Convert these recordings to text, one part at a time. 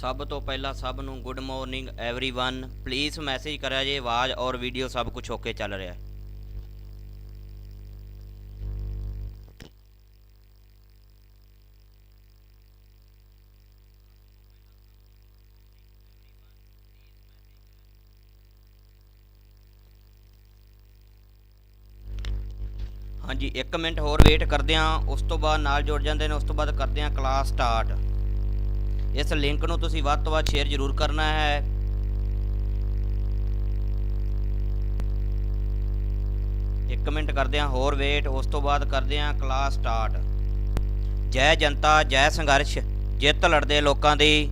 ਸਭ ਤੋਂ ਪਹਿਲਾਂ ਸਭ ਨੂੰ good morning everyone please message ਕਰਿਆ ਜੇ ਆਵਾਜ਼ ਔਰ ਵੀਡੀਓ ਸਭ ਕੁਝ ਓਕੇ ਚੱਲ ਰਿਹਾ ਹੈ ਹਾਂਜੀ 1 ਮਿੰਟ ਹੋਰ ਵੇਟ ਕਰਦੇ ਹਾਂ ਉਸ ਤੋਂ ਬਾਅਦ ਨਾਲ ਜੁੜ ਜਾਂਦੇ ਨੇ ਉਸ ਤੋਂ ਬਾਅਦ ਕਰਦੇ ਹਾਂ ਕਲਾਸ ਸਟਾਰਟ ਇਸ ਲਿੰਕ ਨੂੰ ਤੁਸੀਂ ਵੱਧ ਤੋਂ ਵੱਧ ਸ਼ੇਅਰ ਜ਼ਰੂਰ ਕਰਨਾ ਹੈ। ਇੱਕ ਮਿੰਟ ਕਰਦੇ ਹਾਂ, ਹੋਰ ਵੇਟ ਉਸ ਤੋਂ ਬਾਅਦ ਕਰਦੇ ਹਾਂ ਕਲਾਸ ਸਟਾਰਟ ਜੈ ਜਨਤਾ, ਜੈ ਸੰਘਰਸ਼, ਜਿੱਤ ਲੜਦੇ ਲੋਕਾਂ ਦੀ।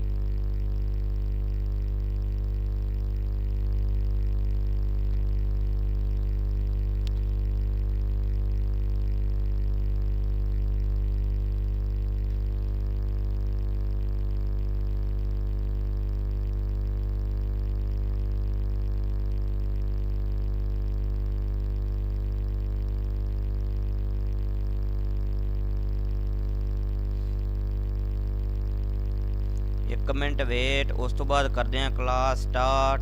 ਇੱਕ ਮਿੰਟ ਵੇਟ ਉਸ ਤੋਂ ਬਾਅਦ ਕਰਦੇ ਹਾਂ ਕਲਾਸ ਸਟਾਰਟ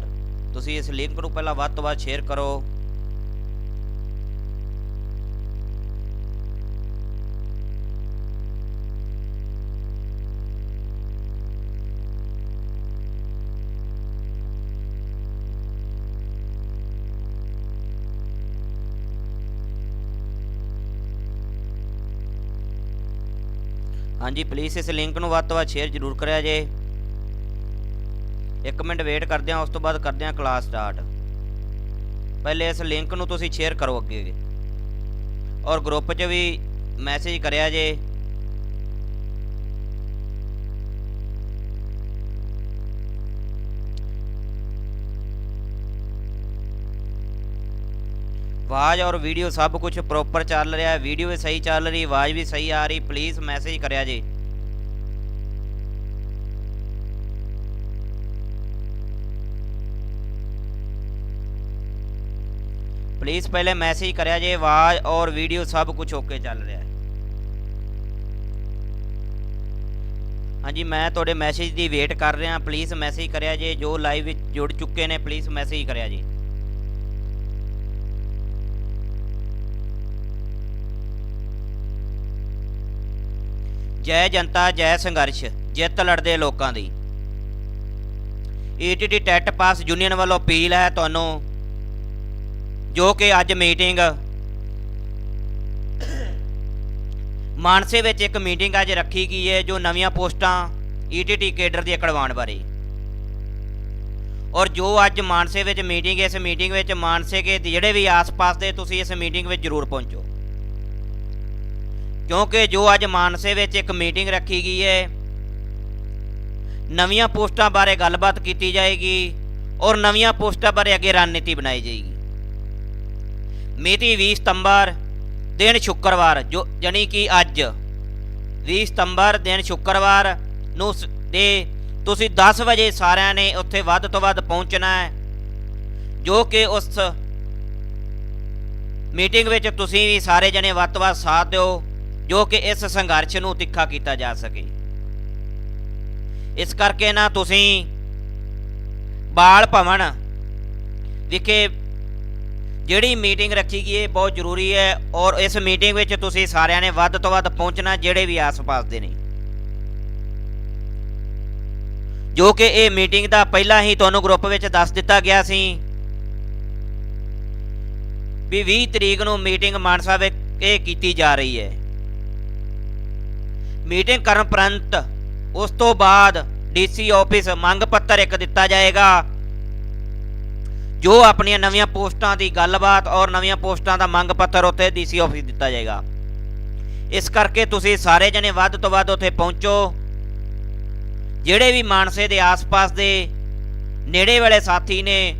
ਤੁਸੀਂ ਇਸ ਲਿੰਕ ਨੂੰ ਪਹਿਲਾਂ ਵੱਧ ਤੋਂ ਵੱਧ ਸ਼ੇਅਰ ਕਰੋ। ਹਾਂਜੀ ਪਲੀਜ਼ ਇਸ ਲਿੰਕ ਨੂੰ ਵੱਧ ਤੋਂ ਵੱਧ ਸ਼ੇਅਰ ਜ਼ਰੂਰ ਕਰਿਆ ਜੇ। ਇੱਕ ਮਿੰਟ ਵੇਟ ਕਰਦੇ ਹਾਂ ਉਸ ਤੋਂ ਬਾਅਦ ਕਰਦੇ ਹਾਂ ਕਲਾਸ ਸਟਾਰਟ ਪਹਿਲੇ ਇਸ ਲਿੰਕ ਨੂੰ ਤੁਸੀਂ ਸ਼ੇਅਰ ਕਰੋ ਅੱਗੇ। ਔਰ ਗਰੁੱਪ 'ਚ ਵੀ ਮੈਸੇਜ ਕਰਿਆ ਜੇ। ਆਵਾਜ਼ ਔਰ ਵੀਡੀਓ ਸਭ ਕੁਝ ਪ੍ਰੋਪਰ ਚੱਲ ਰਿਹਾ ਹੈ ਵੀਡੀਓ ਵੀ ਸਹੀ ਚੱਲ ਰਹੀ, ਆਵਾਜ਼ ਵੀ ਸਹੀ ਆ ਰਹੀ ਪਲੀਜ਼ ਮੈਸੇਜ ਕਰਿਆ ਜੇ। ਪਲੀਜ਼ ਪਹਿਲੇ ਮੈਸੇਜ ਕਰਿਆ ਜੇ, ਆਵਾਜ਼ ਔਰ ਵੀਡੀਓ ਸਭ ਕੁਝ ਓਕੇ ਚੱਲ ਰਿਹਾ ਹੈ। ਹਾਂਜੀ, ਮੈਂ ਤੁਹਾਡੇ ਮੈਸੇਜ ਦੀ ਵੇਟ ਕਰ ਰਿਹਾ ਪਲੀਜ਼ ਮੈਸੇਜ ਕਰਿਆ ਜੇ, ਜੋ ਲਾਈਵ ਵਿੱਚ ਜੁੜ ਚੁੱਕੇ ਨੇ ਪਲੀਜ਼ ਮੈਸੇਜ ਕਰਿਆ ਜੀ। ਜੈ ਜਨਤਾ, ਜੈ ਸੰਘਰਸ਼, ਜਿੱਤ ਲੜਦੇ ਲੋਕਾਂ ਦੀ। ਈਟੀਟੀ ਟੈਟ ਪਾਸ ਯੂਨੀਅਨ ਵੱਲੋਂ ਅਪੀਲ ਹੈ ਤੁਹਾਨੂੰ। ਜੋ ਕਿ ਅੱਜ ਮੀਟਿੰਗ ਮਾਨਸੇ ਵਿੱਚ ਇੱਕ ਮੀਟਿੰਗ ਅੱਜ ਰੱਖੀ ਗਈ ਹੈ, ਜੋ ਨਵੀਆਂ ਪੋਸਟਾਂ ਈਟੀਟੀ ਕੇਡਰ ਦੀ ਕਢਵਾਉਣ ਬਾਰੇ। ਔਰ ਜੋ ਅੱਜ ਮਾਨਸੇ ਵਿੱਚ ਮੀਟਿੰਗ ਇਸ ਮੀਟਿੰਗ ਵਿੱਚ ਮਾਨਸੇ ਕੇ ਜਿਹੜੇ ਵੀ ਆਸ-ਪਾਸ ਦੇ ਤੁਸੀਂ ਇਸ ਮੀਟਿੰਗ ਵਿੱਚ ਜ਼ਰੂਰ ਪਹੁੰਚੋ। ਕਿਉਂਕਿ ਜੋ ਅੱਜ ਮਾਨਸੇ ਵਿੱਚ ਇੱਕ ਮੀਟਿੰਗ ਰੱਖੀ ਗਈ ਹੈ, ਨਵੀਆਂ ਪੋਸਟਾਂ ਬਾਰੇ ਗੱਲਬਾਤ ਕੀਤੀ ਜਾਏਗੀ ਔਰ ਨਵੀਆਂ ਪੋਸਟਾਂ ਬਾਰੇ ਅੱਗੇ ਰਣਨੀਤੀ ਬਣਾਈ ਜਾਏਗੀ। ਮਿਤੀ 20 ਸਤੰਬਰ ਦਿਨ ਸ਼ੁੱਕਰਵਾਰ, ਜੋ ਜਾਣੀ ਕਿ ਅੱਜ। 20 ਸਤੰਬਰ ਦਿਨ ਸ਼ੁੱਕਰਵਾਰ ਨੂੰ ਸ- ਦੇ ਤੁਸੀਂ 10 ਵਜੇ ਸਾਰਿਆਂ ਨੇ ਉੱਥੇ ਵੱਧ ਤੋਂ ਵੱਧ ਪਹੁੰਚਣਾ ਹੈ, ਜੋ ਕਿ ਉਸ ਮੀਟਿੰਗ ਵਿੱਚ ਤੁਸੀਂ ਵੀ ਸਾਰੇ ਜਣੇ ਵੱਧ ਤੋਂ ਵੱਧ ਸਾਥ ਦਿਓ, ਜੋ ਕਿ ਇਸ ਸੰਘਰਸ਼ ਨੂੰ ਤਿੱਖਾ ਕੀਤਾ ਜਾ ਸਕੇ। ਇਸ ਕਰਕੇ ਨਾ ਤੁਸੀਂ ਬਾਲ ਭਵਨ ਵਿਖੇ ਜਿਹੜੀ ਮੀਟਿੰਗ ਰੱਖੀ ਗਈ ਹੈ ਬਹੁਤ ਜ਼ਰੂਰੀ ਹੈ ਔਰ ਇਸ ਮੀਟਿੰਗ ਵਿੱਚ ਤੁਸੀਂ ਸਾਰਿਆਂ ਨੇ ਵੱਧ ਤੋਂ ਵੱਧ ਪਹੁੰਚਣਾ ਜਿਹੜੇ ਵੀ ਆਸ-ਪਾਸ ਦੇ ਨੇ। ਜੋ ਕਿ ਇਹ ਮੀਟਿੰਗ ਦਾ ਪਹਿਲਾਂ ਹੀ ਤੁਹਾਨੂੰ ਗਰੁੱਪ ਵਿੱਚ ਦੱਸ ਦਿੱਤਾ ਗਿਆ ਸੀ ਵੀ 20 ਤਰੀਕ ਨੂੰ ਮੀਟਿੰਗ ਮਾਨਸਾ ਵਿੱਚ ਇਹ ਕੀਤੀ ਜਾ ਰਹੀ ਹੈ। ਮੀਟਿੰਗ ਕਰਨ ਪ੍ਰੰਤ ਉਸ ਤੋਂ ਬਾਅਦ ਡੀਸੀ ਆਫਿਸ ਮੰਗ ਪੱਤਰ ਇੱਕ ਦਿੱਤਾ ਜਾਏਗਾ ਜੋ ਆਪਣੀਆਂ ਨਵੀਆਂ ਪੋਸਟਾਂ ਦੀ ਗੱਲਬਾਤ ਔਰ ਨਵੀਆਂ ਪੋਸਟਾਂ ਦਾ ਮੰਗ ਪੱਤਰ ਉੱਥੇ ਡੀਸੀ ਆਫਿਸ ਦਿੱਤਾ ਜਾਏਗਾ। ਇਸ ਕਰਕੇ ਤੁਸੀਂ ਸਾਰੇ ਜਣੇ ਵੱਧ ਤੋਂ ਵੱਧ ਉੱਥੇ ਪਹੁੰਚੋ। ਜਿਹੜੇ ਵੀ ਮਾਨਸੇ ਦੇ ਆਸ-ਪਾਸ ਦੇ ਨੇੜੇ ਵਾਲੇ ਸਾਥੀ ਨੇ,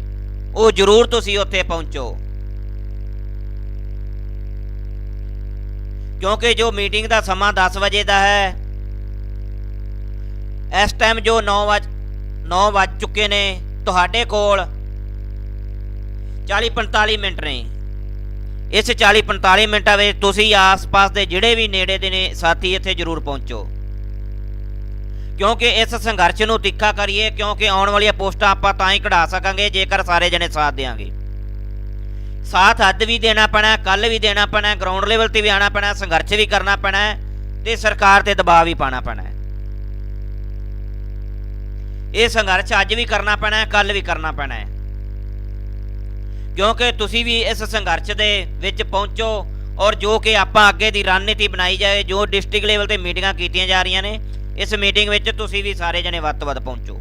ਉਹ ਜ਼ਰੂਰ ਤੁਸੀਂ ਉੱਥੇ ਪਹੁੰਚੋ। ਕਿਉਂਕਿ ਜੋ ਮੀਟਿੰਗ ਦਾ ਸਮਾਂ 10 ਵਜੇ ਦਾ ਹੈ, ਇਸ ਟਾਈਮ ਜੋ 9 ਵਜ 9 ਵੱਜ ਚੁੱਕੇ ਨੇ ਤੁਹਾਡੇ ਕੋਲ 40 45 ਮਿੰਟ ਨੇ। ਇਸ 40 45 ਮਿੰਟਾਂ ਵਿੱਚ ਤੁਸੀਂ ਆਸ-ਪਾਸ ਦੇ ਜਿਹੜੇ ਵੀ ਨੇੜੇ ਦੇ ਨੇ, ਸਾਥੀ ਇੱਥੇ ਜ਼ਰੂਰ ਪਹੁੰਚੋ। ਕਿਉਂਕਿ ਇਸ ਸੰਘਰਸ਼ ਨੂੰ ਤਿੱਖਾ ਕਰੀਏ, ਕਿਉਂਕਿ ਆਉਣ ਵਾਲੀਆਂ ਪੋਸਟਾਂ ਆਪਾਂ ਤਾਂ ਹੀ ਕਢਾ ਸਕਾਂਗੇ, ਜੇਕਰ ਸਾਰੇ ਜਣੇ ਸਾਥ ਦੇਵਾਂਗੇ ਸਾਥ ਅੱਜ ਵੀ ਦੇਣਾ ਪੈਣਾ ਕੱਲ ਵੀ ਦੇਣਾ ਪੈਣਾ ਗਰਾਊਂਡ ਲੈਵਲ ਤੇ ਵੀ ਆਣਾ ਪੈਣਾ, ਸੰਘਰਸ਼ ਵੀ ਕਰਨਾ ਪੈਣਾ ਹੈ ਤੇ ਸਰਕਾਰ ਤੇ ਦਬਾਅ ਵੀ ਪਾਣਾ ਪੈਣਾ। ਇਹ ਸੰਘਰਸ਼ ਅੱਜ ਵੀ ਕਰਨਾ ਪੈਣਾ ਹੈ ਕੱਲ ਵੀ ਕਰਨਾ ਪੈਣਾ। ਹੈ ਕਿਉਂਕਿ ਤੁਸੀਂ ਵੀ ਇਸ ਸੰਘਰਸ਼ ਦੇ ਵਿੱਚ ਪਹੁੰਚੋ ਔਰ ਜੋ ਕਿ ਆਪਾਂ ਅੱਗੇ ਦੀ ਰਣਨੀਤੀ ਬਣਾਈ ਜਾਏ, ਜੋ ਡਿਸਟ੍ਰਿਕਟ ਲੈਵਲ ਤੇ ਮੀਟਿੰਗਾਂ ਕੀਤੀਆਂ ਜਾ ਰਹੀਆਂ ਨੇ, ਇਸ ਮੀਟਿੰਗ ਵਿੱਚ ਤੁਸੀਂ ਵੀ ਸਾਰੇ ਜਣੇ ਵੱਧ ਤੋਂ ਵੱਧ ਪਹੁੰਚੋ।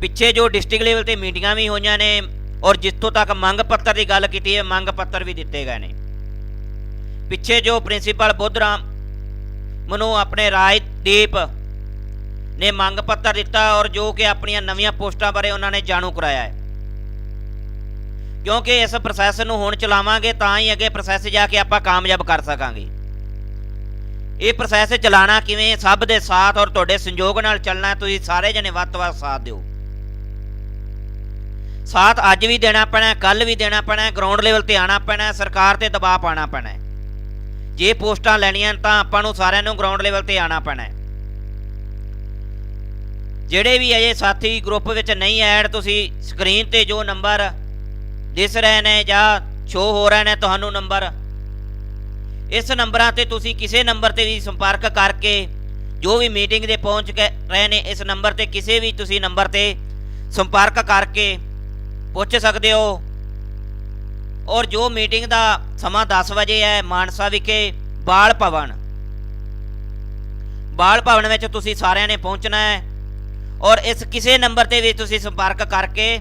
ਪਿੱਛੇ ਜੋ ਡਿਸਟ੍ਰਿਕਟ ਲੈਵਲ ਤੇ ਮੀਟਿੰਗਾਂ ਵੀ ਹੋਈਆਂ ਨੇ ਔਰ ਜਿੱਥੋਂ ਤੱਕ ਮੰਗ ਪੱਤਰ ਦੀ ਗੱਲ ਕੀਤੀ ਹੈ, ਮੰਗ ਪੱਤਰ ਵੀ ਦਿੱਤੇ ਗਏ ਨੇ। ਪਿੱਛੇ ਜੋ ਪ੍ਰਿੰਸੀਪਲ ਬੁੱਧਰਾਮ ਮਨੋ ਆਪਣੇ ਰਾਜਦੀਪ ਨੇ ਮੰਗ ਪੱਤਰ ਦਿੱਤਾ ਔਰ ਜੋ ਕਿ ਆਪਣੀਆਂ ਨਵੀਆਂ ਪੋਸਟਾਂ ਬਾਰੇ ਉਹਨਾਂ ਨੇ ਜਾਣੂ ਕਰਾਇਆ ਹੈ। ਕਿਉਂਕਿ ਇਸ ਪ੍ਰੋਸੈਸ ਨੂੰ ਹੁਣ ਚਲਾਵਾਂਗੇ ਤਾਂ ਹੀ ਅੱਗੇ ਪ੍ਰੋਸੈਸ ਜਾ ਕੇ ਆਪਾਂ ਕਾਮਯਾਬ ਕਰ ਸਕਾਂਗੇ। ਇਹ ਪ੍ਰੋਸੈਸ ਚਲਾਣਾ ਕਿਵੇਂ? ਸਭ ਦੇ ਸਾਥ ਔਰ ਤੁਹਾਡੇ ਸੰਯੋਗ ਨਾਲ ਚੱਲਣਾ, ਤੁਸੀਂ ਸਾਰੇ ਜਣੇ ਵੱਧ ਤੋਂ ਵੱਧ ਸਾਥ ਦਿਓ। ਸਾਥ ਅੱਜ ਵੀ ਦੇਣਾ ਪੈਣਾ ਕੱਲ ਵੀ ਦੇਣਾ ਪੈਣਾ ਗਰਾਊਂਡ ਲੈਵਲ ਤੇ ਆਣਾ ਪੈਣਾ, ਸਰਕਾਰ ਤੇ ਦਬਾਅ ਪਾਣਾ ਪੈਣਾ। ਜੇ ਪੋਸਟਾਂ ਲੈਣੀਆਂ ਤਾਂ ਆਪਾਂ ਨੂੰ ਸਾਰਿਆਂ ਨੂੰ ਗਰਾਊਂਡ ਲੈਵਲ ਤੇ ਆਣਾ ਪੈਣਾ। ਜਿਹੜੇ ਵੀ ਅਜੇ ਸਾਥੀ ਗਰੁੱਪ ਵਿੱਚ ਨਹੀਂ ਐਡ ਤੁਸੀਂ ਸਕਰੀਨ ਤੇ ਜੋ ਨੰਬਰ ਦਿਸ ਰਹੇ ਨੇ ਜਾਂ ਸ਼ੋ ਹੋ ਰਹੇ ਨੇ ਤੁਹਾਨੂੰ ਨੰਬਰ। ਇਸ ਨੰਬਰਾਂ ਤੇ ਤੁਸੀਂ ਕਿਸੇ ਨੰਬਰ ਤੇ ਵੀ ਸੰਪਰਕ ਕਰਕੇ ਜੋ ਵੀ ਮੀਟਿੰਗ ਦੇ ਪਹੁੰਚ ਕੇ ਰਹੇ ਨੇ ਇਸ ਨੰਬਰ ਤੇ ਕਿਸੇ ਵੀ ਤੁਸੀਂ ਨੰਬਰ ਤੇ ਸੰਪਰਕ ਕਰਕੇ ਪੁੱਛ ਸਕਦੇ ਹੋ। ਔਰ ਜੋ ਮੀਟਿੰਗ ਦਾ ਸਮਾਂ 10 ਵਜੇ ਹੈ, ਮਾਨਸਾ ਵਿਖੇ ਬਾਲ ਭਵਨ। ਬਾਲ ਭਵਨ ਵਿੱਚ ਤੁਸੀਂ ਸਾਰਿਆਂ ਨੇ ਪਹੁੰਚਣਾ ਹੈ। ਔਰ ਇਸ ਕਿਸੇ ਨੰਬਰ ਤੇ ਵੀ ਤੁਸੀਂ ਸੰਪਰਕ ਕਰਕੇ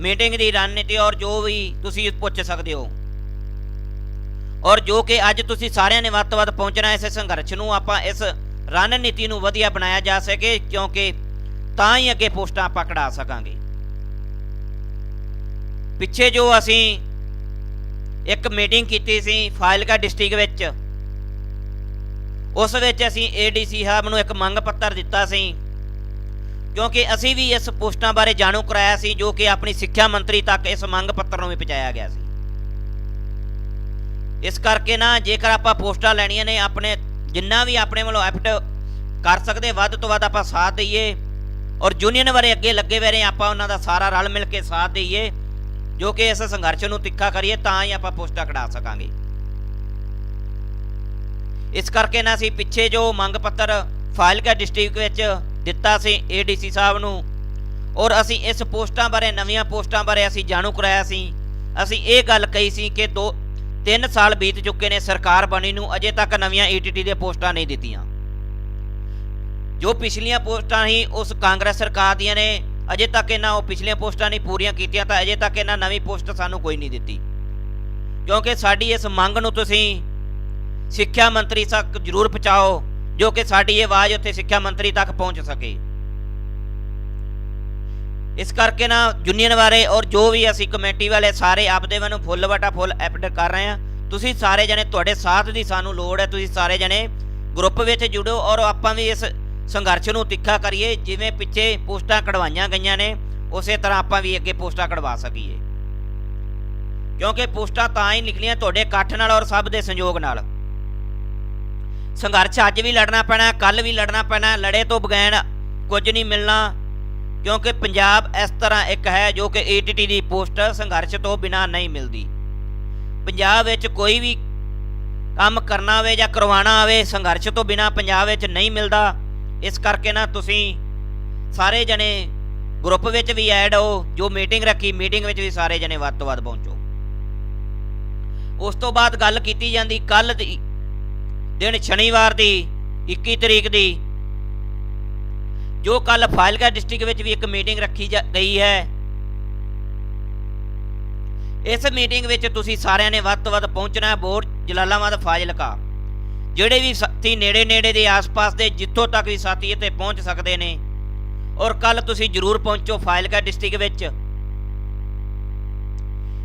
ਮੀਟਿੰਗ ਦੀ ਰਣਨੀਤੀ ਔਰ ਜੋ ਵੀ ਤੁਸੀਂ ਪੁੱਛ ਸਕਦੇ ਹੋ। ਔਰ ਜੋ ਕਿ ਅੱਜ ਤੁਸੀਂ ਸਾਰਿਆਂ ਨੇ ਵੱਧ ਤੋਂ ਵੱਧ ਪਹੁੰਚਣਾ ਇਸ ਸੰਘਰਸ਼ ਨੂੰ, ਆਪਾਂ ਇਸ ਰਣਨੀਤੀ ਨੂੰ ਵਧੀਆ ਬਣਾਇਆ ਜਾ ਸਕੇ, ਕਿਉਂਕਿ ਤਾਂ ਹੀ ਅੱਗੇ ਪੋਸਟਾਂ ਆਪਾਂ ਕਢਾ ਸਕਾਂਗੇ। ਪਿੱਛੇ ਜੋ ਅਸੀਂ ਇੱਕ ਮੀਟਿੰਗ ਕੀਤੀ ਸੀ ਫਾਜ਼ਿਲਕਾ ਡਿਸਟ੍ਰਿਕਟ ਵਿੱਚ, ਉਸ ਵਿੱਚ ਅਸੀਂ ਏਡੀਸੀ ਸਾਹਿਬ ਨੂੰ ਇੱਕ ਮੰਗ ਪੱਤਰ ਦਿੱਤਾ ਸੀ ਕਿਉਂਕਿ ਅਸੀਂ ਵੀ ਇਸ ਪੋਸਟਾਂ ਬਾਰੇ ਜਾਣੂ ਕਰਾਇਆ ਸੀ, ਜੋ ਕਿ ਆਪਣੀ ਸਿੱਖਿਆ ਮੰਤਰੀ ਤੱਕ ਇਸ ਮੰਗ ਪੱਤਰ ਨੂੰ ਵੀ ਪਹੁੰਚਾਇਆ ਗਿਆ ਸੀ। ਇਸ ਕਰਕੇ ਨਾ, ਜੇਕਰ ਆਪਾਂ ਪੋਸਟਾਂ ਲੈਣੀਆਂ ਨੇ, ਆਪਣੇ ਜਿੰਨਾ ਵੀ ਆਪਣੇ ਵੱਲੋਂ ਐਫਟ ਕਰ ਸਕਦੇ, ਵੱਧ ਤੋਂ ਵੱਧ ਆਪਾਂ ਸਾਥ ਦਈਏ। ਔਰ ਯੂਨੀਅਨ ਬਾਰੇ ਅੱਗੇ ਲੱਗੇ ਹੋਏ ਨੇ ਆਪਾਂ ਉਹਨਾਂ ਦਾ ਸਾਰਾ ਰਲ ਮਿਲ ਕੇ ਸਾਥ ਦਈਏ, ਜੋ ਕਿ ਇਸ ਸੰਘਰਸ਼ ਨੂੰ ਤਿੱਖਾ ਕਰੀਏ, ਤਾਂ ਹੀ ਆਪਾਂ ਪੋਸਟਾਂ ਕਢਾ ਸਕਾਂਗੇ। ਇਸ ਕਰਕੇ ਨਾ, ਅਸੀਂ ਪਿੱਛੇ ਜੋ ਮੰਗ ਪੱਤਰ ਫਾਜ਼ਿਲਕਾ ਡਿਸਟ੍ਰਿਕਟ ਵਿੱਚ ਦਿੱਤਾ ਸੀ ਏਡੀਸੀ ਸਾਹਿਬ ਨੂੰ। ਔਰ ਅਸੀਂ ਇਸ ਪੋਸਟਾਂ ਬਾਰੇ, ਨਵੀਆਂ ਪੋਸਟਾਂ ਬਾਰੇ ਅਸੀਂ ਜਾਣੂ ਕਰਾਇਆ ਸੀ। ਅਸੀਂ ਇਹ ਗੱਲ ਕਹੀ ਸੀ ਕਿ ਦੋ 3 ਸਾਲ ਬੀਤ ਚੁੱਕੇ ਨੇ ਸਰਕਾਰ ਬਣੀ ਨੂੰ, ਅਜੇ ਤੱਕ ਨਵੀਆਂ ਈਟੀਟੀ ਦੀਆਂ ਪੋਸਟਾਂ ਨਹੀਂ ਦਿੱਤੀਆਂ। ਜੋ ਪਿਛਲੀਆਂ ਪੋਸਟਾਂ ਹੀ ਉਸ ਕਾਂਗਰਸ ਸਰਕਾਰ ਦੀਆਂ ਨੇ। ਅਜੇ ਤੱਕ ਇਹਨਾਂ ਉਹ ਪਿਛਲੀਆਂ ਪੋਸਟਾਂ ਨਹੀਂ ਪੂਰੀਆਂ ਕੀਤੀਆਂ ਤਾਂ ਅਜੇ ਤੱਕ ਇਹਨਾਂ ਨਵੀਂ ਪੋਸਟ ਸਾਨੂੰ ਕੋਈ ਨਹੀਂ ਦਿੱਤੀ। ਕਿਉਂਕਿ ਸਾਡੀ ਇਸ ਮੰਗ ਨੂੰ ਤੁਸੀਂ ਸਿੱਖਿਆ ਮੰਤਰੀ ਤੱਕ ਜ਼ਰੂਰ ਪਹੁੰਚਾਓ। ਜੋ ਕਿ ਸਾਡੀ ਇਹ ਆਵਾਜ਼ ਉੱਥੇ ਸਿੱਖਿਆ ਮੰਤਰੀ ਤੱਕ ਪਹੁੰਚ ਸਕੇ। ਇਸ ਕਰਕੇ ਨਾ ਯੂਨੀਅਨ ਬਾਰੇ ਔਰ ਜੋ ਵੀ ਅਸੀਂ ਕਮੇਟੀ ਵਾਲੇ ਸਾਰੇ ਆਪਦੇ ਵੱਲੋਂ ਫੁੱਲ ਵਟਾ ਫੁੱਲ ਐਪਡ ਕਰ ਰਹੇ ਆ ਤੁਸੀਂ ਸਾਰੇ ਜਣੇ ਤੁਹਾਡੇ ਸਾਥ ਦੀ ਸਾਨੂੰ ਲੋੜ ਹੈ। ਤੁਸੀਂ ਸਾਰੇ ਜਣੇ ਗਰੁੱਪ ਵਿੱਚ ਜੁੜੋ ਔਰ ਆਪਾਂ ਵੀ ਇਸ ਸੰਘਰਸ਼ ਨੂੰ ਤਿੱਖਾ ਕਰੀਏ। ਜਿਵੇਂ ਪਿੱਛੇ ਪੋਸਟਾਂ ਕਢਵਾਈਆਂ ਗਈਆਂ ਨੇ, ਉਸੇ ਤਰ੍ਹਾਂ ਆਪਾਂ ਵੀ ਅੱਗੇ ਪੋਸਟਾਂ ਕਢਵਾ ਸਕੀਏ। ਕਿਉਂਕਿ ਪੋਸਟਾਂ ਤਾਂ ਹੀ ਨਿਕਲੀਆਂ ਤੁਹਾਡੇ ਇਕੱਠ ਨਾਲ ਔਰ ਸਭ ਦੇ ਸੰਯੋਗ ਨਾਲ। ਸੰਘਰਸ਼ ਅੱਜ ਵੀ ਲੜਨਾ ਪੈਣਾ ਕੱਲ ਵੀ ਲੜਨਾ ਪੈਣਾ, ਲੜੇ ਤੋਂ ਬਗੈਰ ਕੁਝ ਨਹੀਂ ਮਿਲਣਾ, ਕਿਉਂਕਿ ਪੰਜਾਬ ਇਸ ਤਰ੍ਹਾਂ ਇੱਕ ਹੈ ਜੋ ਕਿ ਏਟੀਟੀ ਦੀ ਪੋਸਟ ਸੰਘਰਸ਼ ਤੋਂ ਬਿਨਾ ਨਹੀਂ ਮਿਲਦੀ। ਪੰਜਾਬ ਵਿੱਚ ਕੋਈ ਵੀ ਕੰਮ ਕਰਨਾ ਹੋਵੇ ਜਾਂ ਕਰਵਾਉਣਾ ਹੋਵੇ, ਸੰਘਰਸ਼ ਤੋਂ ਬਿਨਾ ਪੰਜਾਬ ਵਿੱਚ ਨਹੀਂ ਮਿਲਦਾ। ਇਸ ਕਰਕੇ ਨਾ ਤੁਸੀਂ ਸਾਰੇ ਜਣੇ ਗਰੁੱਪ ਵਿੱਚ ਵੀ ਐਡ ਹੋ, ਜੋ ਮੀਟਿੰਗ ਰੱਖੀ, ਮੀਟਿੰਗ ਵਿੱਚ ਵੀ ਸਾਰੇ ਜਣੇ ਵੱਧ ਤੋਂ ਵੱਧ ਪਹੁੰਚੋ। ਉਸ ਤੋਂ ਬਾਅਦ ਗੱਲ ਕੀਤੀ ਜਾਂਦੀ ਕੱਲ ਦੀ ਦਿਨ ਸ਼ਨੀਵਾਰ ਦੀ 21 ਤਰੀਕ ਦੀ, ਜੋ ਕੱਲ ਫਾਜ਼ਿਲਕਾ ਡਿਸਟ੍ਰਿਕਟ ਵਿੱਚ ਵੀ ਇੱਕ ਮੀਟਿੰਗ ਰੱਖੀ ਜਾ- ਗਈ ਹੈ। ਇਸ ਮੀਟਿੰਗ ਵਿੱਚ ਤੁਸੀਂ ਸਾਰਿਆਂ ਨੇ ਵੱਧ ਤੋਂ ਵੱਧ ਪਹੁੰਚਣਾ ਹੈ ਬੋਰ ਜਲਾਲਾਬਾਦ, ਫਾਜ਼ਿਲਕਾ। ਜਿਹੜੇ ਵੀ ਸਾਥੀ ਨੇੜੇ ਨੇੜੇ ਦੇ ਆਸ-ਪਾਸ ਦੇ, ਜਿੱਥੋਂ ਤੱਕ ਵੀ ਸਾਥੀ ਇੱਥੇ ਪਹੁੰਚ ਸਕਦੇ ਨੇ, ਔਰ ਕੱਲ ਤੁਸੀਂ ਜਰੂਰ ਪਹੁੰਚੋ ਫਾਜ਼ਿਲਕਾ ਡਿਸਟ੍ਰਿਕਟ ਵਿੱਚ।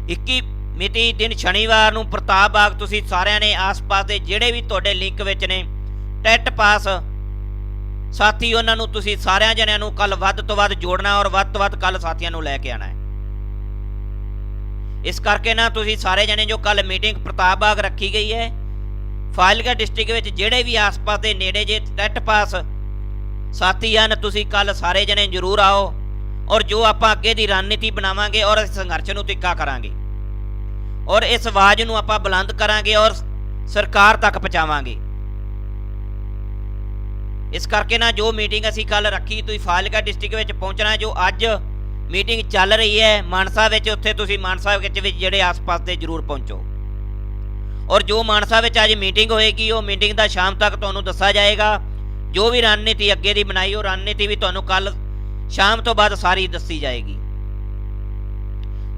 21 ਮਿਤੀ ਦਿਨ ਸ਼ਨੀਵਾਰ ਨੂੰ ਪ੍ਰਤਾਪ ਬਾਗ ਤੁਸੀਂ ਸਾਰਿਆਂ ਨੇ ਆਸ-ਪਾਸ ਦੇ ਜਿਹੜੇ ਵੀ ਤੁਹਾਡੇ ਲਿੰਕ ਵਿੱਚ ਨੇ, ਟੈਟ ਪਾਸ। ਸਾਥੀ, ਉਹਨਾਂ ਨੂੰ ਤੁਸੀਂ ਸਾਰਿਆਂ ਜਣਿਆਂ ਨੂੰ ਕੱਲ ਵੱਧ ਤੋਂ ਵੱਧ ਜੋੜਨਾ ਔਰ ਵੱਧ ਤੋਂ ਵੱਧ ਕੱਲ ਸਾਥੀਆਂ ਨੂੰ ਲੈ ਕੇ ਆਣਾ ਹੈ। ਇਸ ਕਰਕੇ ਨਾ ਤੁਸੀਂ ਸਾਰੇ ਜਣੇ ਜੋ ਕੱਲ ਮੀਟਿੰਗ ਪ੍ਰਤਾਪ ਬਾਗ ਰੱਖੀ ਗਈ ਹੈ, ਫਾਜ਼ਿਲਕਾ ਡਿਸਟ੍ਰਿਕਟ ਵਿੱਚ ਜਿਹੜੇ ਵੀ ਆਸ-ਪਾਸ ਦੇ ਨੇੜੇ ਜੇ ਟੈਟ ਪਾਸ, ਸਾਥੀ ਹਨ, ਤੁਸੀਂ ਕੱਲ ਸਾਰੇ ਜਣੇ ਜ਼ਰੂਰ ਆਓ ਔਰ ਜੋ ਆਪਾਂ ਅੱਗੇ ਦੀ ਰਣਨੀਤੀ ਬਣਾਵਾਂਗੇ ਔਰ ਸੰਘਰਸ਼ ਨੂੰ ਤਿੱਖਾ ਕਰਾਂਗੇ। ਔਰ ਇਸ ਆਵਾਜ਼ ਨੂੰ ਆਪਾਂ ਬੁਲੰਦ ਕਰਾਂਗੇ ਔਰ ਸਰਕਾਰ ਤੱਕ ਪਹੁੰਚਾਵਾਂਗੇ। ਇਸ ਕਰਕੇ ਨਾ ਜੋ ਮੀਟਿੰਗ ਅਸੀਂ ਕੱਲ ਰੱਖੀ, ਤੁਸੀਂ ਫਾਜ਼ਿਲਕਾ ਡਿਸਟ੍ਰਿਕਟ ਵਿੱਚ ਪਹੁੰਚਣਾ, ਜੋ ਅੱਜ ਮੀਟਿੰਗ ਚੱਲ ਰਹੀ ਹੈ, ਮਾਨਸਾ ਵਿੱਚ, ਉੱਥੇ ਤੁਸੀਂ ਮਾਨਸਾ ਵਿੱਚ ਜਿਹੜੇ ਆਸ-ਪਾਸ ਦੇ ਜ਼ਰੂਰ ਪਹੁੰਚੋ। ਔਰ ਜੋ ਮਾਨਸਾ ਵਿੱਚ ਅੱਜ ਮੀਟਿੰਗ ਹੋਏਗੀ, ਉਹ ਮੀਟਿੰਗ ਦਾ ਸ਼ਾਮ ਤੱਕ ਤੁਹਾਨੂੰ ਦੱਸਿਆ ਜਾਏਗਾ। ਜੋ ਵੀ ਰਣਨੀਤੀ ਅੱਗੇ ਦੀ ਬਣਾਈ, ਉਹ ਰਣਨੀਤੀ ਵੀ ਤੁਹਾਨੂੰ ਕੱਲ ਸ਼ਾਮ ਤੋਂ ਬਾਅਦ ਸਾਰੀ ਦੱਸੀ ਜਾਏਗੀ।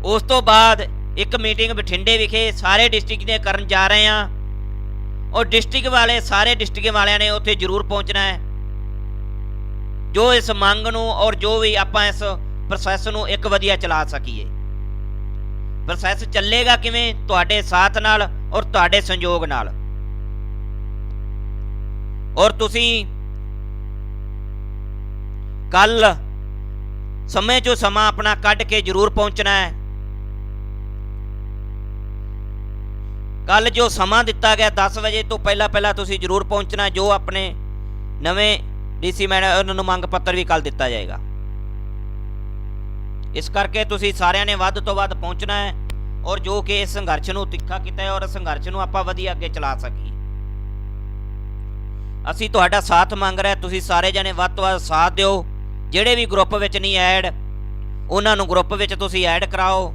ਉਸ ਤੋਂ ਬਾਅਦ ਇੱਕ ਮੀਟਿੰਗ ਬਠਿੰਡੇ ਵਿਖੇ ਸਾਰੇ ਡਿਸਟ੍ਰਿਕਟ ਦੇ ਕਰਨ ਜਾ ਰਹੇ ਹਾਂ। ਔਰ ਡਿਸਟ੍ਰਿਕਟ ਵਾਲੇ, ਸਾਰੇ ਡਿਸਟ੍ਰਿਕਟ ਵਾਲਿਆਂ ਨੇ ਉੱਥੇ ਜ਼ਰੂਰ ਪਹੁੰਚਣਾ ਹੈ। ਜੋ ਇਸ ਮੰਗ ਨੂੰ ਔਰ ਜੋ ਵੀ ਆਪਾਂ ਇਸ ਪ੍ਰੋਸੈਸ ਨੂੰ ਇੱਕ ਵਧੀਆ ਚਲਾ ਸਕੀਏ। ਪ੍ਰੋਸੈਸ ਚੱਲੇਗਾ ਕਿਵੇਂ? ਤੁਹਾਡੇ ਸਾਥ ਨਾਲ ਔਰ ਤੁਹਾਡੇ ਸੰਯੋਗ ਨਾਲ। ਔਰ ਤੁਸੀਂ ਕੱਲ ਸਮੇਂ ਚੋਂ ਸਮਾਂ ਆਪਣਾ ਕੱਢ ਕੇ ਜ਼ਰੂਰ ਪਹੁੰਚਣਾ ਹੈ। ਕੱਲ ਜੋ ਸਮਾਂ ਦਿੱਤਾ ਗਿਆ 10 ਵਜੇ ਤੋਂ ਪਹਿਲਾਂ ਪਹਿਲਾਂ ਤੁਸੀਂ ਜ਼ਰੂਰ ਪਹੁੰਚਣਾ, ਜੋ ਆਪਣੇ ਨਵੇਂ ਡੀਸੀ ਮੈਨ, ਉਹਨਾਂ ਨੂੰ ਮੰਗ ਪੱਤਰ ਵੀ ਕੱਲ ਦਿੱਤਾ ਜਾਏਗਾ। ਇਸ ਕਰਕੇ ਤੁਸੀਂ ਸਾਰਿਆਂ ਨੇ ਵੱਧ ਤੋਂ ਵੱਧ ਪਹੁੰਚਣਾ ਹੈ ਔਰ ਜੋ ਕਿ ਇਸ ਸੰਘਰਸ਼ ਨੂੰ ਤਿੱਖਾ ਕੀਤਾ ਹੈ ਔਰ ਸੰਘਰਸ਼ ਨੂੰ ਆਪਾਂ ਵਧੀਆ ਅੱਗੇ ਚਲਾ ਸਕੀਏ। ਅਸੀਂ ਤੁਹਾਡਾ ਸਾਥ ਮੰਗ ਰਹੇ ਤੁਸੀਂ ਸਾਰੇ ਜਣੇ ਵੱਧ ਤੋਂ ਵੱਧ ਸਾਥ ਦਿਓ। ਜਿਹੜੇ ਵੀ ਗਰੁੱਪ ਵਿੱਚ ਨਹੀਂ ਐਡ ਉਹਨਾਂ ਨੂੰ ਗਰੁੱਪ ਵਿੱਚ ਤੁਸੀਂ ਐਡ ਕਰਾਓ।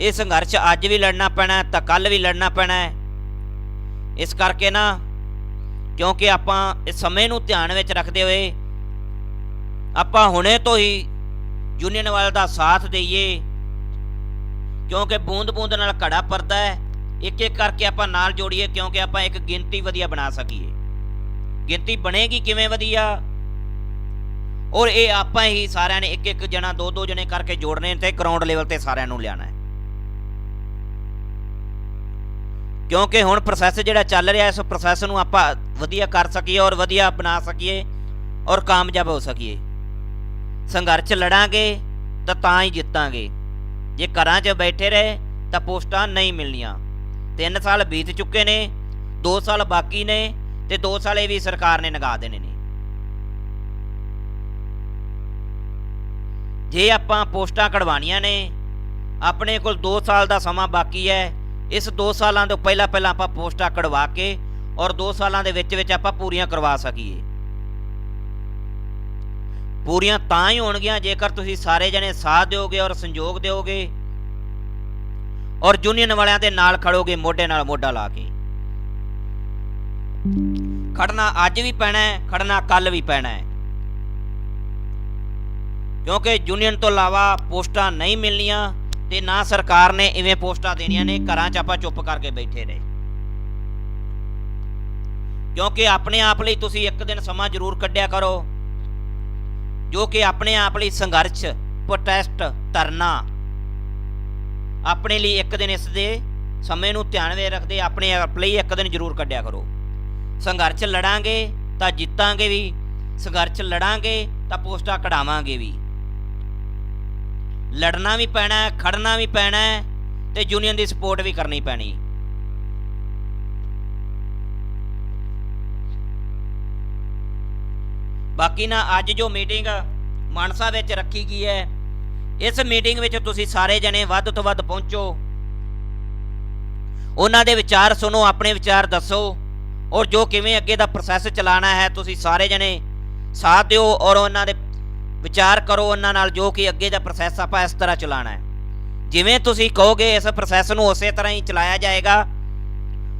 ਇਹ ਸੰਘਰਸ਼ ਅੱਜ ਵੀ ਲੜਨਾ ਪੈਣਾ, ਤਾਂ ਕੱਲ ਵੀ ਲੜਨਾ ਪੈਣਾ ਹੈ। ਇਸ ਕਰਕੇ ਨਾ, ਕਿਉਂਕਿ ਆਪਾਂ ਇਸ ਸਮੇਂ ਨੂੰ ਧਿਆਨ ਵਿੱਚ ਰੱਖਦੇ ਹੋਏ, ਆਪਾਂ ਹੁਣੇ ਤੋਂ ਹੀ ਯੂਨੀਅਨ ਵਾਲ ਦਾ ਸਾਥ ਦਈਏ। ਕਿਉਂਕਿ ਬੂੰਦ-ਬੂੰਦ ਨਾਲ ਘੜਾ ਪਰਦਾ ਹੈ ਇੱਕ ਇੱਕ ਕਰਕੇ ਆਪਾਂ ਨਾਲ ਜੋੜੀਏ, ਕਿਉਂਕਿ ਆਪਾਂ ਇੱਕ ਗਿਣਤੀ ਵਧੀਆ ਬਣਾ ਸਕੀਏ। ਗਿਣਤੀ ਬਣੇਗੀ ਕਿਵੇਂ ਵਧੀਆ? ਔਰ ਇਹ ਆਪਾਂ ਹੀ ਸਾਰਿਆਂ ਨੇ ਇੱਕ ਇੱਕ ਜਣਾ ਦੋ ਦੋ ਜਣੇ ਕਰਕੇ ਜੋੜਨੇ ਤੇ ਗਰਾਊਂਡ ਲੈਵਲ ਤੇ ਸਾਰਿਆਂ ਨੂੰ ਲਿਆਣਾ ਹੈ। ਕਿਉਂਕਿ ਹੁਣ ਪ੍ਰੋਸੈਸ ਜਿਹੜਾ ਚੱਲ ਰਿਹਾ, ਇਸ ਪ੍ਰੋਸੈਸ ਨੂੰ ਆਪਾਂ ਵਧੀਆ ਕਰ ਸਕੀਏ ਔਰ ਵਧੀਆ ਬਣਾ ਸਕੀਏ ਔਰ ਕਾਮਯਾਬ ਹੋ ਸਕੀਏ। ਸੰਘਰਸ਼ ਲੜਾਂਗੇ ਤਾਂ ਤਾਂ ਹੀ ਜਿੱਤਾਂਗੇ। ਜੇ ਘਰਾਂ 'ਚ ਬੈਠੇ ਰਹੇ ਤਾਂ ਪੋਸਟਾਂ ਨਹੀਂ ਮਿਲਣੀਆਂ। 3 ਸਾਲ ਬੀਤ ਚੁੱਕੇ ਨੇ 2 ਸਾਲ ਬਾਕੀ ਨੇ ਤੇ 2 ਸਾਲ ਇਹ ਵੀ ਸਰਕਾਰ ਨੇ ਨਗਾ ਦੇਣੇ ਨੇ। ਜੇ ਆਪਾਂ ਪੋਸਟਾਂ ਕਢਵਾਣੀਆਂ ਨੇ, ਆਪਣੇ ਕੋਲ 2 ਸਾਲ ਦਾ ਸਮਾਂ ਬਾਕੀ ਹੈ ਇਸ 2 ਸਾਲਾਂ ਤੋਂ ਪਹਿਲਾਂ ਪਹਿਲਾਂ ਆਪਾਂ ਪੋਸਟਾਂ ਕਢਵਾ ਕੇ ਔਰ 2 ਸਾਲਾਂ ਦੇ ਵਿੱਚ ਵਿੱਚ ਆਪਾਂ ਪੂਰੀਆਂ ਕਰਵਾ ਸਕੀਏ। ਪੂਰੀਆਂ ਤਾਂ ਹੀ ਹੋਣਗੀਆਂ ਜੇਕਰ ਤੁਸੀਂ ਸਾਰੇ ਜਣੇ ਸਾਥ ਦਿਓਗੇ ਔਰ ਸੰਯੋਗ ਦਿਓਗੇ ਔਰ ਯੂਨੀਅਨ ਵਾਲਿਆਂ ਦੇ ਨਾਲ ਖੜੋਗੇ, ਮੋਢੇ ਨਾਲ ਮੋਢਾ ਲਾ ਕੇ। ਖੜਨਾ ਅੱਜ ਵੀ ਪੈਣਾ ਹੈ, ਖੜਨਾ ਕੱਲ ਵੀ ਪੈਣਾ ਹੈ। ਕਿਉਂਕਿ ਯੂਨੀਅਨ ਤੋਂ ਇਲਾਵਾ ਪੋਸਟਾਂ ਨਹੀਂ ਮਿਲਣੀਆਂ ਤੇ ਨਾ ਸਰਕਾਰ ਨੇ ਇਵੇਂ ਪੋਸਟਾਂ ਦੇਣੀਆਂ ਨੇ, ਘਰਾਂ 'ਚ ਆਪਾਂ ਚੁੱਪ ਕਰਕੇ ਬੈਠੇ ਰਹੇ। ਕਿਉਂਕਿ ਆਪਣੇ ਆਪ ਲਈ ਤੁਸੀਂ ਇੱਕ ਦਿਨ ਸਮਾਂ ਜ਼ਰੂਰ ਕੱਢਿਆ ਕਰੋ, ਜੋ ਕਿ ਆਪਣੇ ਆਪ ਲਈ ਸੰਘਰਸ਼ ਪ੍ਰੋਟੈਸਟ ਧਰਨਾ, ਆਪਣੇ ਲਈ ਇੱਕ ਦਿਨ ਇਸ ਦੇ ਸਮੇਂ ਨੂੰ ਧਿਆਨ ਵਿੱਚ ਰੱਖਦੇ, ਆਪਣੇ ਆਪ ਲਈ ਇੱਕ ਦਿਨ ਜ਼ਰੂਰ ਕੱਢਿਆ ਕਰੋ। ਸੰਘਰਸ਼ ਲੜਾਂਗੇ ਤਾਂ ਜਿੱਤਾਂਗੇ ਵੀ, ਸੰਘਰਸ਼ ਲੜਾਂਗੇ ਤਾਂ ਪੋਸਟਾਂ ਕਢਾਵਾਂਗੇ ਵੀ। ਲੜਨਾ ਵੀ ਪੈਣਾ ਹੈ ਖੜਨਾ ਵੀ ਪੈਣਾ ਹੈ ਤੇ ਯੂਨੀਅਨ ਦੀ ਸਪੋਰਟ ਵੀ ਕਰਨੀ ਪੈਣੀ। ਬਾਕੀ ਨਾ ਅੱਜ ਜੋ ਮੀਟਿੰਗ ਮਾਨਸਾ ਵਿੱਚ ਰੱਖੀ ਗਈ ਹੈ, ਇਸ ਮੀਟਿੰਗ ਵਿੱਚ ਤੁਸੀਂ ਸਾਰੇ ਜਣੇ ਵੱਧ ਤੋਂ ਵੱਧ ਪਹੁੰਚੋ। ਉਹਨਾਂ ਦੇ ਵਿਚਾਰ ਸੁਣੋ, ਆਪਣੇ ਵਿਚਾਰ ਦੱਸੋ ਔਰ ਜੋ ਕਿਵੇਂ ਅੱਗੇ ਦਾ ਪ੍ਰੋਸੈਸ ਚਲਾਣਾ ਹੈ, ਤੁਸੀਂ ਸਾਰੇ ਜਣੇ ਸਾਥ ਦਿਓ ਔਰ ਉਹਨਾਂ ਦੇ ਵਿਚਾਰ ਕਰੋ ਉਹਨਾਂ ਨਾਲ ਜੋ ਕਿ ਅੱਗੇ ਦਾ ਪ੍ਰੋਸੈਸ ਆਪਾਂ ਇਸ ਤਰ੍ਹਾਂ ਚਲਾਣਾ ਹੈ। ਜਿਵੇਂ ਤੁਸੀਂ ਕਹੋਗੇ ਇਸ ਪ੍ਰੋਸੈਸ ਨੂੰ ਉਸੇ ਤਰ੍ਹਾਂ ਹੀ ਚਲਾਇਆ ਜਾਏਗਾ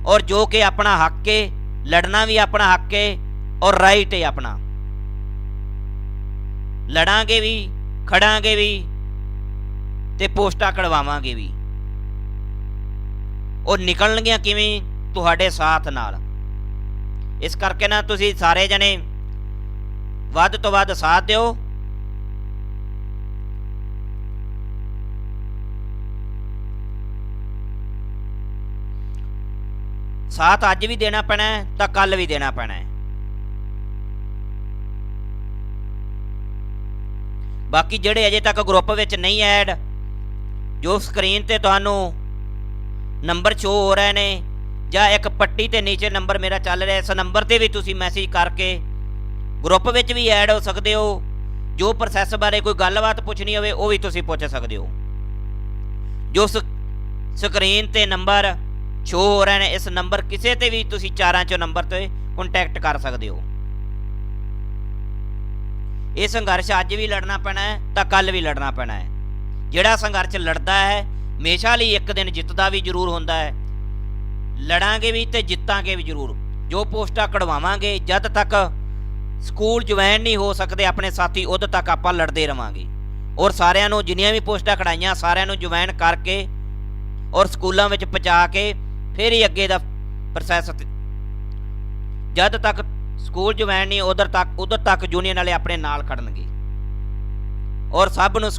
ਔਰ ਜੋ ਕਿ ਆਪਣਾ ਹੱਕ ਹੈ, ਲੜਨਾ ਵੀ ਆਪਣਾ ਹੱਕ ਹੈ ਔਰ ਰਾਈਟ ਹੈ ਆਪਣਾ। ਲੜਾਂਗੇ ਵੀ, ਖੜਾਂਗੇ ਵੀ ਤੇ ਪੋਸਟਾਂ ਕਢਵਾਵਾਂਗੇ ਵੀ। ਉਹ ਨਿਕਲਣਗੀਆਂ ਕਿਵੇਂ? ਤੁਹਾਡੇ ਸਾਥ ਨਾਲ। ਇਸ ਕਰਕੇ ਨਾ ਤੁਸੀਂ ਸਾਰੇ ਜਣੇ ਵੱਧ ਤੋਂ ਵੱਧ ਸਾਥ ਦਿਓ। ਸਾਥ ਅੱਜ ਵੀ ਦੇਣਾ ਪੈਣਾ ਤਾਂ ਕੱਲ ਵੀ ਦੇਣਾ ਪੈਣਾ ਹੈ। ਬਾਕੀ ਜਿਹੜੇ ਅਜੇ ਤੱਕ ਗਰੁੱਪ ਵਿੱਚ ਨਹੀਂ ਐਡ, ਜੋ ਸਕਰੀਨ ਤੇ ਤੁਹਾਨੂੰ ਨੰਬਰ ਸ਼ੋ ਹੋ ਰਹੇ ਨੇ, ਜਾਂ ਇੱਕ ਪੱਟੀ ਤੇ ਨੀਚੇ ਨੰਬਰ ਮੇਰਾ ਚੱਲ ਰਿਹਾ, ਇਸ ਨੰਬਰ ਤੇ ਵੀ ਤੁਸੀਂ ਮੈਸੇਜ ਕਰਕੇ ਗਰੁੱਪ ਵਿੱਚ ਵੀ ਐਡ ਹੋ ਸਕਦੇ ਹੋ। ਜੋ ਪ੍ਰੋਸੈਸ ਬਾਰੇ ਕੋਈ ਗੱਲਬਾਤ ਪੁੱਛਣੀ ਹੋਵੇ, ਉਹ ਵੀ ਤੁਸੀਂ ਪੁੱਛ ਸਕਦੇ ਹੋ। ਜੋ ਸਕਰੀਨ ਤੇ ਨੰਬਰ ਸ਼ੋ ਹੋ ਰਹੇ ਨੇ, ਇਸ ਨੰਬਰ ਕਿਸੇ ਤੇ ਵੀ ਤੁਸੀਂ ਚਾਰਾਂ ਚੋਂ ਨੰਬਰ ਤੇ ਕੰਟੈਕਟ ਕਰ ਸਕਦੇ ਹੋ। ਇਹ ਸੰਘਰਸ਼ ਅੱਜ ਵੀ ਲੜਨਾ ਪੈਣਾ ਹੈ ਤਾਂ ਕੱਲ ਵੀ ਲੜਨਾ ਪੈਣਾ ਹੈ ਜਿਹੜਾ ਸੰਘਰਸ਼ ਲੜਦਾ ਹੈ ਹਮੇਸ਼ਾ ਲਈ ਇੱਕ ਦਿਨ ਜਿੱਤਦਾ ਵੀ ਜ਼ਰੂਰ ਹੁੰਦਾ ਹੈ ਲੜਾਂਗੇ ਵੀ ਤੇ ਜਿੱਤਾਂਗੇ ਵੀ ਜ਼ਰੂਰ। ਜੋ ਪੋਸਟਾਂ ਕਢਵਾਵਾਂਗੇ, ਜਦ ਤੱਕ ਸਕੂਲ ਜੁਆਇਨ ਨਹੀਂ ਹੋ ਸਕਦੇ ਆਪਣੇ ਸਾਥੀ, ਉਦੋਂ ਤੱਕ ਆਪਾਂ ਲੜਦੇ ਰਵਾਂਗੇ। ਔਰ ਸਾਰਿਆਂ ਨੂੰ, ਜਿੰਨੀਆਂ ਵੀ ਪੋਸਟਾਂ ਕਢਾਈਆਂ, ਸਾਰਿਆਂ ਨੂੰ ਜੁਆਇਨ ਕਰਕੇ ਔਰ ਸਕੂਲਾਂ ਵਿੱਚ ਪਹੁੰਚਾ ਕੇ ਫਿਰ ਹੀ ਅੱਗੇ ਦਾ ਪ੍ਰੋਸੈਸ ਜਦ ਤੱਕ ਸਕੂਲ ਜੁਆਇਨ ਨਹੀਂ, ਉਧਰ ਤੱਕ ਉਧਰ ਤੱਕ ਯੂਨੀਅਨ ਵਾਲੇ ਆਪਣੇ ਨਾਲ ਖੜਨਗੇ। ਔਰ ਸਭ ਨੂੰ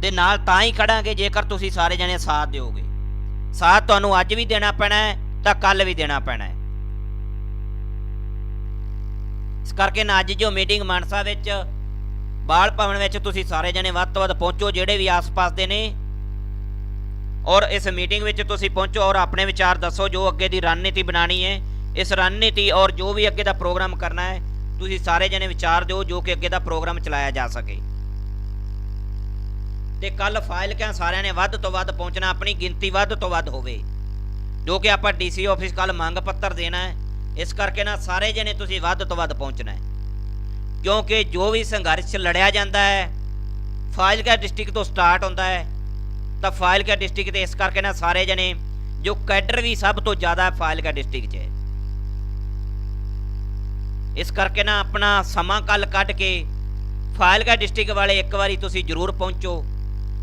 ਦੇ ਨਾਲ ਤਾਂ ਹੀ ਖੜਾਂਗੇ, ਜੇਕਰ ਤੁਸੀਂ ਸਾਰੇ ਜਣੇ ਸਾਥ ਦਿਓਗੇ। ਸਾਥ ਤੁਹਾਨੂੰ ਅੱਜ ਵੀ ਦੇਣਾ ਪੈਣਾ ਹੈ, ਤਾਂ ਕੱਲ ਵੀ ਦੇਣਾ ਪੈਣਾ ਹੈ। ਇਸ ਕਰਕੇ ਨਾ ਅੱਜ ਜੋ ਮੀਟਿੰਗ ਮਾਨਸਾ ਵਿੱਚ, ਬਾਲ ਭਵਨ ਵਿੱਚ ਤੁਸੀਂ ਸਾਰੇ ਜਣੇ ਵੱਧ ਤੋਂ ਵੱਧ ਪਹੁੰਚੋ, ਜਿਹੜੇ ਵੀ ਆਸ-ਪਾਸ ਦੇ ਨੇ ਔਰ ਇਸ ਮੀਟਿੰਗ ਵਿੱਚ ਤੁਸੀਂ ਪਹੁੰਚੋ ਔਰ ਆਪਣੇ ਵਿਚਾਰ ਦੱਸੋ ਜੋ ਅੱਗੇ ਦੀ ਰਣਨੀਤੀ ਬਣਾਣੀ ਹੈ। ਇਸ ਰਣਨੀਤੀ ਔਰ ਜੋ ਵੀ ਅੱਗੇ ਦਾ ਪ੍ਰੋਗਰਾਮ ਕਰਨਾ ਹੈ, ਤੁਸੀਂ ਸਾਰੇ ਜਣੇ ਵਿਚਾਰ ਦਿਓ ਜੋ ਕਿ ਅੱਗੇ ਦਾ ਪ੍ਰੋਗਰਾਮ ਚਲਾਇਆ ਜਾ ਸਕੇ। ਤੇ ਕੱਲ ਫਾਈਲ ਕਿਆ ਸਾਰਿਆਂ ਨੇ ਵੱਧ ਤੋਂ ਵੱਧ ਪਹੁੰਚਣਾ, ਆਪਣੀ ਗਿਣਤੀ ਵੱਧ ਤੋਂ ਵੱਧ ਹੋਵੇ। ਜੋ ਕਿ ਆਪਾਂ ਡੀਸੀ ਆਫਿਸ ਕੱਲ ਮੰਗ ਪੱਤਰ ਦੇਣਾ ਹੈ, ਇਸ ਕਰਕੇ ਨਾ ਸਾਰੇ ਜਣੇ ਤੁਸੀਂ ਵੱਧ ਤੋਂ ਵੱਧ ਪਹੁੰਚਣਾ ਹੈ। ਕਿਉਂਕਿ ਜੋ ਵੀ ਸੰਘਰਸ਼ ਲੜਿਆ ਜਾਂਦਾ ਹੈ ਫਾਜ਼ਿਲਕਾ ਡਿਸਟ੍ਰਿਕਟ ਤੋਂ ਸਟਾਰਟ ਹੁੰਦਾ ਹੈ ਤਾਂ ਫਾਇਲਕਾ ਡਿਸਟ੍ਰਿਕਟ ਤੇ? ਇਸ ਕਰਕੇ ਨਾ ਸਾਰੇ ਜਣੇ ਜੋ ਕੈਡਰ ਵੀ ਸਭ ਤੋਂ ਜ਼ਿਆਦਾ ਫਾਇਲਕਾ ਡਿਸਟ੍ਰਿਕਟ 'ਚ ਹੈ। ਇਸ ਕਰਕੇ ਨਾ ਆਪਣਾ ਸਮਾਂ ਕੱਲ ਕੱਢ ਕੇ ਫਾਇਲਕਾ ਡਿਸਟ੍ਰਿਕਟ ਵਾਲੇ ਇੱਕ ਵਾਰੀ ਤੁਸੀਂ ਜ਼ਰੂਰ ਪਹੁੰਚੋ,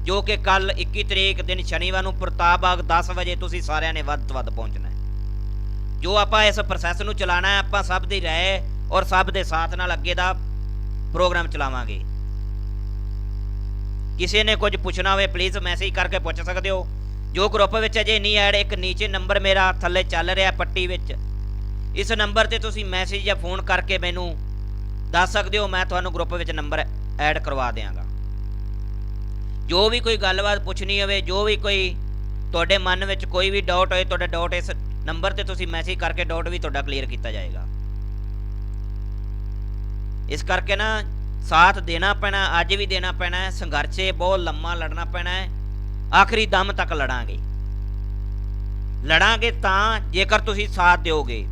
ਜੋ ਕਿ ਕੱਲ 21 ਤਰੀਕ ਦਿਨ ਸ਼ਨੀਵਾਰ ਨੂੰ ਪ੍ਰਤਾਪ ਬਾਗ 10 ਵਜੇ ਤੁਸੀਂ ਸਾਰਿਆਂ ਨੇ ਵੱਧ ਤੋਂ ਵੱਧ ਪਹੁੰਚਣਾ ਹੈ। ਜੋ ਆਪਾਂ ਇਸ ਪ੍ਰੋਸੈਸ ਨੂੰ ਚਲਾਣਾ ਹੈ, ਆਪਾਂ ਸਭ ਦੀ ਰਾਏ ਔਰ ਸਭ ਦੇ ਸਾਥ ਨਾਲ ਅੱਗੇ ਦਾ ਪ੍ਰੋਗਰਾਮ ਚਲਾਵਾਂਗੇ। ਕਿਸੇ ਨੇ ਕੁਝ ਪੁੱਛਣਾ ਹੋਵੇ ਪਲੀਜ਼ ਮੈਸੇਜ ਕਰਕੇ ਪੁੱਛ ਸਕਦੇ ਹੋ। ਜੋ ਗਰੁੱਪ ਵਿੱਚ ਅਜੇ ਨਹੀਂ ਐਡ ਇੱਕ ਨੀਚੇ ਨੰਬਰ ਮੇਰਾ ਥੱਲੇ ਚੱਲ ਰਿਹਾ ਪੱਟੀ ਵਿੱਚ। ਇਸ ਨੰਬਰ ਤੇ ਤੁਸੀਂ ਮੈਸੇਜ ਜਾਂ ਫੋਨ ਕਰਕੇ ਮੈਨੂੰ ਦੱਸ ਸਕਦੇ ਹੋ, ਮੈਂ ਤੁਹਾਨੂੰ ਗਰੁੱਪ ਵਿੱਚ ਨੰਬਰ ਐਡ ਕਰਵਾ ਦਿਆਂਗਾ। ਜੋ ਵੀ ਕੋਈ ਗੱਲਬਾਤ ਪੁੱਛਣੀ ਹੋਵੇ, ਜੋ ਵੀ ਕੋਈ ਤੁਹਾਡੇ ਮਨ ਵਿੱਚ ਕੋਈ ਵੀ ਡਾਊਟ ਹੋਏ, ਤੁਹਾਡਾ ਡਾਊਟ ਇਸ ਨੰਬਰ ਤੇ ਤੁਸੀਂ ਮੈਸੇਜ ਕਰਕੇ ਡਾਊਟ ਵੀ ਤੁਹਾਡਾ ਕਲੀਅਰ ਕੀਤਾ ਜਾਏਗਾ। ਇਸ ਕਰਕੇ ਨਾ ਸਾਥ ਦੇਣਾ ਪੈਣਾ, ਅੱਜ ਵੀ ਦੇਣਾ ਪੈਣਾ ਹੈ, ਸੰਘਰਸ਼ ਬਹੁਤ ਲੰਮਾ ਲੜਨਾ ਪੈਣਾ ਹੈ, ਆਖਰੀ ਦਮ ਤੱਕ ਲੜਾਂਗੇ। ਲੜਾਂਗੇ ਤਾਂ ਜੇਕਰ ਤੁਸੀਂ ਸਾਥ ਦਿਓਗੇ।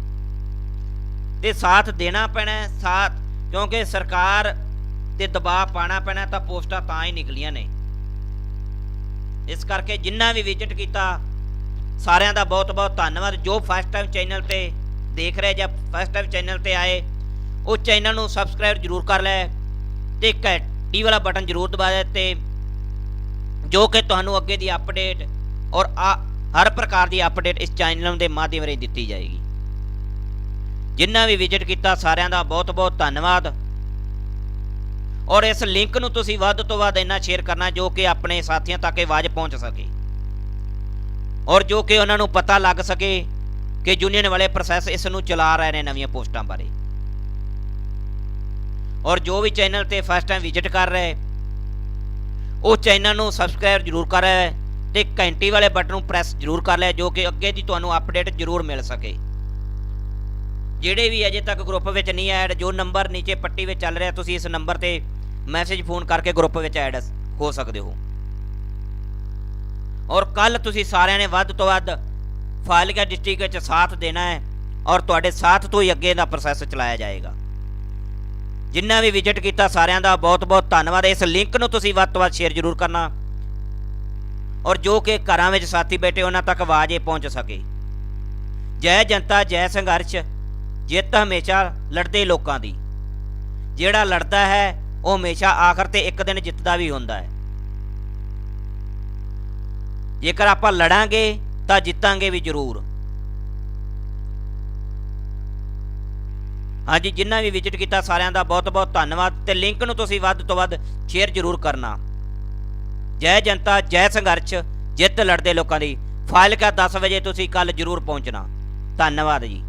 ਤੇ ਸਾਥ ਦੇਣਾ ਪੈਣਾ ਹੈ, ਸਾਥ, ਕਿਉਂਕਿ ਸਰਕਾਰ ਤੇ ਦਬਾਅ ਪਾਣਾ ਪੈਣਾ ਤਾਂ ਪੋਸਟਾਂ ਤਾਂ ਹੀ ਨਿਕਲੀਆਂ ਨੇ। ਇਸ ਕਰਕੇ ਜਿੰਨਾ ਵੀ ਵਿਜ਼ਿਟ ਕੀਤਾ, ਸਾਰਿਆਂ ਦਾ ਬਹੁਤ ਬਹੁਤ ਧੰਨਵਾਦ। ਜੋ ਫਸਟ ਟਾਈਮ ਚੈਨਲ ਤੇ ਦੇਖ ਰਹੇ ਜਾਂ ਫਸਟ ਟਾਈਮ ਚੈਨਲ ਤੇ ਆਏ, ਉਹ ਚੈਨਲ ਨੂੰ ਸਬਸਕ੍ਰਾਈਬ ਜਰੂਰ ਕਰ ਲੈ। ਤੇ ਘੰਟੀ ਵਾਲਾ ਬਟਨ ਜਰੂਰ ਦਬਾ ਦੇ ਤੇ ਜੋ ਕਿ ਤੁਹਾਨੂੰ ਅੱਗੇ ਦੀ ਅਪਡੇਟ ਔਰ ਆ ਹਰ ਪ੍ਰਕਾਰ ਦੀ ਅਪਡੇਟ ਇਸ ਚੈਨਲ ਦੇ ਮਾਧਿਅਮ ਰਾਹੀਂ ਦਿੱਤੀ ਜਾਏਗੀ। ਜਿੰਨਾ ਵੀ ਵਿਜ਼ਿਟ ਕੀਤਾ ਸਾਰਿਆਂ ਦਾ ਬਹੁਤ ਬਹੁਤ ਧੰਨਵਾਦ। ਔਰ ਇਸ ਲਿੰਕ ਨੂੰ ਤੁਸੀਂ ਵੱਧ ਤੋਂ ਵੱਧ ਇੰਨਾ ਸ਼ੇਅਰ ਕਰਨਾ ਜੋ ਕਿ ਆਪਣੇ ਸਾਥੀਆਂ ਤੱਕ ਆਵਾਜ਼ ਪਹੁੰਚ ਸਕੇ। ਔਰ ਜੋ ਕਿ ਉਹਨਾਂ ਨੂੰ ਪਤਾ ਲੱਗ ਸਕੇ ਕਿ ਯੂਨੀਅਨ ਵਾਲੇ ਪ੍ਰੋਸੈਸ ਇਸ ਨੂੰ ਚਲਾ ਰਹੇ ਨੇ ਨਵੀਆਂ ਪੋਸਟਾਂ ਬਾਰੇ। ਔਰ ਜੋ ਵੀ ਚੈਨਲ ਤੇ ਫਸਟ ਟਾਈਮ ਵਿਜ਼ਿਟ ਕਰ ਰਹੇ, ਉਹ ਚੈਨਲ ਨੂੰ ਸਬਸਕ੍ਰਾਈਬ ਜਰੂਰ ਕਰ ਰਿਹਾ ਤੇ ਘੰਟੀ ਵਾਲੇ ਬਟਨ ਨੂੰ ਪ੍ਰੈਸ ਜਰੂਰ ਕਰ ਲਿਆ ਜੋ ਕਿ ਅੱਗੇ ਦੀ ਤੁਹਾਨੂੰ ਅਪਡੇਟ ਜਰੂਰ ਮਿਲ ਸਕੇ। ਜਿਹੜੇ ਵੀ ਅਜੇ ਤੱਕ ਗਰੁੱਪ ਵਿੱਚ ਨਹੀਂ ਐਡ ਜੋ ਨੰਬਰ ਨੀਚੇ ਪੱਟੀ ਵਿੱਚ ਚੱਲ ਰਿਹਾ, ਤੁਸੀਂ ਇਸ ਨੰਬਰ ਤੇ ਮੈਸੇਜ ਫੋਨ ਕਰਕੇ ਗਰੁੱਪ ਵਿੱਚ ਐਡ ਹੋ ਸਕਦੇ ਹੋ। ਔਰ ਕੱਲ ਤੁਸੀਂ ਸਾਰਿਆਂ ਨੇ ਵੱਧ ਤੋਂ ਵੱਧ ਫਾਜ਼ਿਲਕਾ ਡਿਸਟ੍ਰਿਕਟ ਵਿੱਚ ਸਾਥ ਦੇਣਾ ਹੈ ਔਰ ਤੁਹਾਡੇ ਸਾਥ ਤੋਂ ਹੀ ਅੱਗੇ ਦਾ ਪ੍ਰੋਸੈਸ ਚਲਾਇਆ ਜਾਏਗਾ। ਜਿੰਨਾ ਵੀ ਵਿਜ਼ਿਟ ਕੀਤਾ, ਸਾਰਿਆਂ ਦਾ ਬਹੁਤ ਬਹੁਤ ਧੰਨਵਾਦ। ਇਸ ਲਿੰਕ ਨੂੰ ਤੁਸੀਂ ਵੱਧ ਤੋਂ ਵੱਧ ਸ਼ੇਅਰ ਜ਼ਰੂਰ ਕਰਨਾ। ਔਰ ਜੋ ਕਿ ਘਰਾਂ ਵਿੱਚ ਸਾਥੀ ਬੈਠੇ, ਉਹਨਾਂ ਤੱਕ ਆਵਾਜ਼ ਇਹ ਪਹੁੰਚ ਸਕੇ। ਜੈ ਜਨਤਾ, ਜੈ ਸੰਘਰਸ਼, ਜਿੱਤ ਹਮੇਸ਼ਾ ਲੜਦੇ ਲੋਕਾਂ ਦੀ। ਜਿਹੜਾ ਲੜਦਾ ਹੈ, ਉਹ ਹਮੇਸ਼ਾ ਆਖਰ ਤੇ ਇੱਕ ਦਿਨ ਜਿੱਤਦਾ ਵੀ ਹੁੰਦਾ ਹੈ। ਜੇਕਰ ਆਪਾਂ ਲੜਾਂਗੇ, ਤਾਂ ਜਿੱਤਾਂਗੇ ਵੀ ਜ਼ਰੂਰ। ਹਾਂਜੀ, ਜਿੰਨਾ ਵੀ ਵਿਜ਼ਿਟ ਕੀਤਾ ਸਾਰਿਆਂ ਦਾ ਬਹੁਤ ਬਹੁਤ ਧੰਨਵਾਦ ਤੇ ਲਿੰਕ ਨੂੰ ਤੁਸੀਂ ਵੱਧ ਤੋਂ ਵੱਧ ਸ਼ੇਅਰ ਜ਼ਰੂਰ ਕਰਨਾ। ਜੈ ਜਨਤਾ, ਜੈ ਸੰਘਰਸ਼, ਜਿੱਤ ਲੜਦੇ ਲੋਕਾਂ ਦੀ। ਫਾਈਲ ਕਾ 10 ਵਜੇ ਤੁਸੀਂ ਕੱਲ ਜ਼ਰੂਰ ਪਹੁੰਚਣਾ। ਧੰਨਵਾਦ ਜੀ।